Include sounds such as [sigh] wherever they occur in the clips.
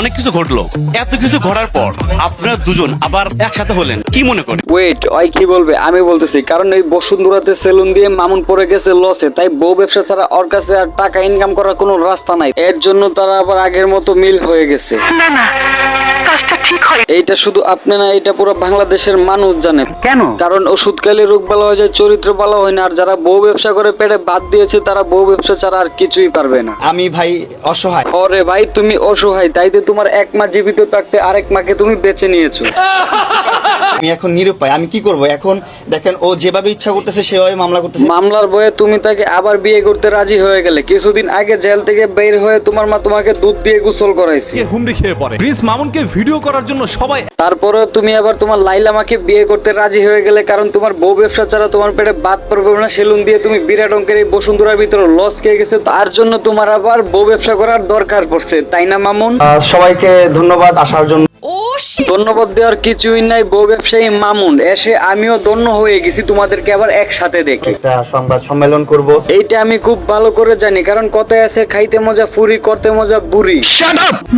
অনেক কিছু ঘটলো। এত কিছু ঘটার পর আপনারা দুজন আবার একসাথে হলেন। কি মনে করেন? ওয়েট ওই কি বলবে? আমি বলতেছি কারণ এই বসুন্ধরাতে সেলুন দিয়ে মামুন পড়ে গেছে লসে তাই বউ ব্যবসা ছাড়া ওর কাছে আর টাকা ইনকাম করার কোনো রাস্তা নাই। এর জন্য তারা আবার আগের মতো মিল হয়ে গেছে। না না কাজটা ঠিক হয়। এইটা শুধু আপনি না এটা পুরো বাংলাদেশের মানুষ জানে। কেন? কারণ ওষুধ খেলে রোগ ভালো হয়ে যায় চরিত্র ভালো হয় না আর যারা বউ ব্যবসা করে পেটে বাদ দিয়েছে তারা বউ ব্যবসা ছাড়া আর কিছুই পারবে না। আমি ভাই অসহায়। ওরে ভাই তুমি অসহায় তাই তো তোমার এক মা জীবিত থাকতে আরেক মাকে তুমি বেছে নিয়েছো। আমি এখন নিরুপায় আমি কি করব? এখন দেখেন ও যেভাবে ইচ্ছা করতেছে সেভাবে মামলা করতেছে। মামলার বয়ে তুমি তাকে আবার বিয়ে করতে রাজি হয়ে গেলে কিছুদিন আগে জেল থেকে বের হয়ে তোমার মা তোমাকে দুধ দিয়ে গোসল করাইছে। গিয়ে হুমড়ি খেয়ে পড়ে? প্রিন্স মামুনকে ভিডিও করার জন্য সবাই তারপরে তুমি আবার তোমার লাইলা মাকে বিয়ে করতে রাজি হয়ে গেলে কারণ তোমার বউ ব্যবসা ছাড়া তোমার পেটে বাদ পড়বে না সেলুন দিয়ে তুমি বিরাট অঙ্কের এই বসুন্ধরার ভিতরে লস খেয়ে গেছে তার জন্য তোমার আবার বউ ব্যবসা করার দরকার পড়ছে তাই না মামুন? সবাইকে ধন্যবাদ আসার জন্য। ধন্যবাদ দেওয়ার কিছুই নাই বউ ব্যবসায়ী মামুন। এসে আমিও ধন্য হয়ে গেছি তোমাদেরকে আবার একসাথে দেখে। একটা সংবাদ সম্মেলন করব। এইটা আমি খুব ভালো করে জানি কারণ কথায় আছে খাইতে মজা ফুরি করতে মজা বুড়ি।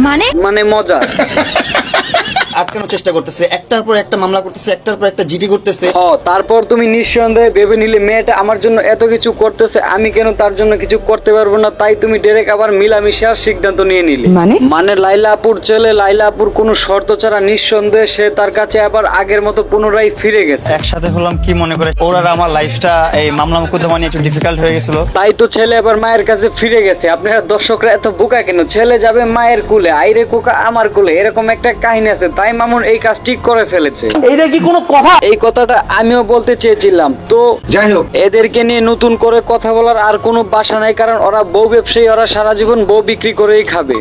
মানে মানে মজা। [laughs] আটকানোর চেষ্টা করতেছে একটার পর একটা মামলা করতেছে একটার পর একটা জিডি করতেছে। ও তারপর তুমি নিঃসন্দেহে ভেবে নিলে মেয়েটা আমার জন্য এত কিছু করতেছে আমি কেন তার জন্য কিছু করতে পারব না? তাই তুমি ডেরেক আবার মিলামিশার সিদ্ধান্ত নিয়ে নিলে। মানে? মানে লাইলাপুর ছেলে লাইলাপুর কোনো শর্ত ছাড়া নিঃসন্দেহে সে তার কাছে আবার আগের মতো পুনরায় ফিরে গেছে। একসাথে হলাম কি মনে করে? ওর আর আমার লাইফটা এই মামলা মোকদ্দমা নিয়ে একটু ডিফিকাল্ট হয়ে গেছিল। তাই তো ছেলে আবার মায়ের কাছে ফিরে গেছে। আপনারা দর্শকরা এত বোকা কেন? ছেলে যাবে মায়ের কুলে আইরে কোকা আমার কুলে এরকম একটা কাহিনী আছে তাই মামুন এই কাজ ঠিক করে ফেলেছে। এইটা কি কোনো কথা? এই কথাটা আমিও বলতে চেয়েছিলাম। তো যাই হোক। এদেরকে নিয়ে নতুন করে কথা বলার আর কোনো বাসা নাই কারণ ওরা বউ ব্যবসায়ী ওরা সারা জীবন বউ বিক্রি করেই খাবে।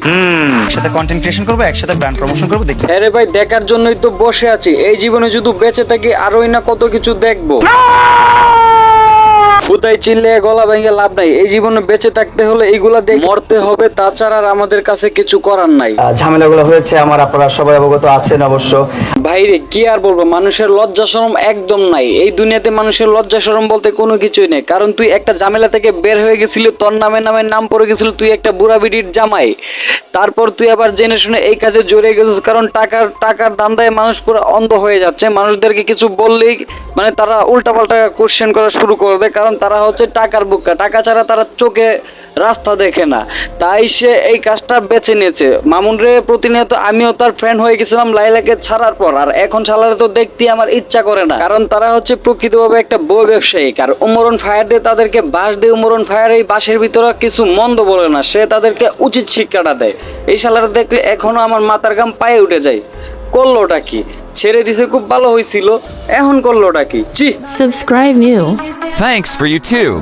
একসাথে কন্টেন্ট ক্রিয়েশন করব একসাথে ব্র্যান্ড প্রমোশন করব দেখি আরে ভাই দেখার জন্যই তো বসে আছি। এই জীবনে যদি বেঁচে থাকি আরোই না কত কিছু দেখব। কোথায় চিল্লে গলা ভেঙে লাভ নাই। এই জীবনে বেঁচে থাকতে হলে এইগুলা দেখ মরতে হবে তাছাড়া আর আমাদের কাছে কিছু করার নাই। ঝামেলাগুলো হয়েছে আমার আপনারা সবাই অবগত আছেন অবশ্য। ভাইরে কি আর বলব মানুষের লজ্জা শরম একদম নাই। এই দুনিয়াতে মানুষের লজ্জা শরম বলতে কোনো কিছুই নেই। কারণ তুই একটা ঝামেলা থেকে বের হয়ে গেছিলি তোর নামে নামে নাম পড়ে গেছিল তুই একটা বুড়া বিড়ির জামাই। তারপর তুই আবার জেনে শুনে এই কাজে জড়িয়ে গেছিস কারণ টাকার টাকার দান্দায় মানুষ পুরো অন্ধ হয়ে যাচ্ছে। মানুষদেরকে কিছু বললেই মানে তারা উল্টাপাল্টা কোশ্চেন করা শুরু করে দেয় কারণ তারা হচ্ছে টাকার বুকা। টাকা ছাড়া তারা চোখে রাস্তা দেখে না। তাই সে এই কাজটা বেছে নিয়েছে। মামুন রে প্রতিনিয়ত আমিও তার ফ্রেন্ড হয়ে গেছিলাম লাইলাকে ছাড়ার পর। আর এখন ছাড়ালে তো দেখতে আমার ইচ্ছা করে না। কারণ তারা হচ্ছে প্রকৃতভাবে একটা বউ ব্যবসায়িক আর উমরন ফায়ার দিয়ে তাদেরকে বাস দিয়ে উমরন ফায়ার এই বাসের ভিতরে কিছু মন্দ বলে না। সে তাদেরকে উচিত শিক্ষাটা দেয়। এই শালারা দেখলে এখনও আমার মাথার গাম পায়ে উঠে যায়। করলোটা কি? ছেড়ে দিছে খুব ভালো হয়েছিল এখন করলোটা কি? চি subscribe new thanks for YouTube